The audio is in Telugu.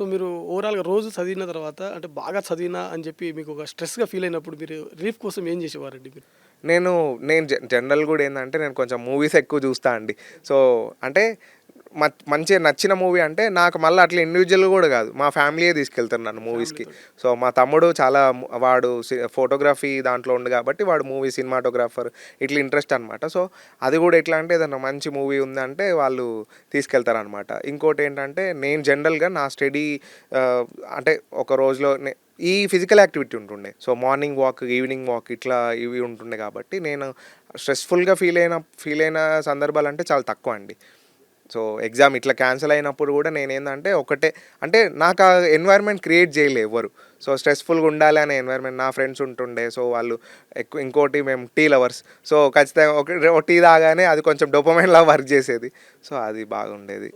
సో మీరు ఓవరాల్గా రోజు చదివిన తర్వాత అంటే బాగా చదివినా అని చెప్పి మీకు ఒక స్ట్రెస్గా ఫీల్ అయినప్పుడు మీరు రిలీఫ్ కోసం ఏం చేసేవారండి మీరు? నేను నేను జనరల్ కూడా ఏంటంటే నేను కొంచెం మూవీస్ ఎక్కువ చూస్తా అండి. సో అంటే మ- మంచిగా నచ్చిన మూవీ అంటే నాకు మళ్ళీ అట్లా ఇండివిజువల్ కూడా కాదు. మా ఫ్యామిలీయే తీసుకెళ్తారు నన్ను మూవీస్కి సో మా తమ్ముడు చాలా వాడు ఫోటోగ్రఫీ దాంట్లో ఉంది కాబట్టి వాడు మూవీ సినిమాటోగ్రాఫర్ ఇట్లా ఇంట్రెస్ట్ అనమాట సో అది కూడా ఎట్లా అంటే ఏదైనా మంచి మూవీ ఉందంటే వాళ్ళు తీసుకెళ్తారు అనమాట ఇంకోటి ఏంటంటే నేను జనరల్గా నా స్టడీ అంటే ఒక రోజులో ఈ ఫిజికల్ యాక్టివిటీ ఉంటుండే. So morning walk evening walk ఇట్లా ఇవి ఉంటుండే కాబట్టి నేను స్ట్రెస్ఫుల్గా ఫీల్ అయిన ఫీల్ అయిన సందర్భాలు అంటే చాలా తక్కువ అండి. సో ఎగ్జామ్ ఇట్లా క్యాన్సిల్ అయినప్పుడు కూడా నేను ఏంటంటే ఒకటే అంటే నాకు ఆ ఎన్వైర్న్మెంట్ క్రియేట్ చేయలే ఎవరు. సో స్ట్రెస్ఫుల్గా ఉండాలి అనే ఎన్వైర్న్మెంట్ నా ఫ్రెండ్స్ ఉంటుండే సో వాళ్ళు ఎక్కువ ఇంకోటి మేము టీ లవర్స్ సో ఖచ్చితంగా ఒక ఒక టీ తాగానే అది కొంచెం డొపమైన్లా వర్క్ చేసేది. సో అది బాగుండేది.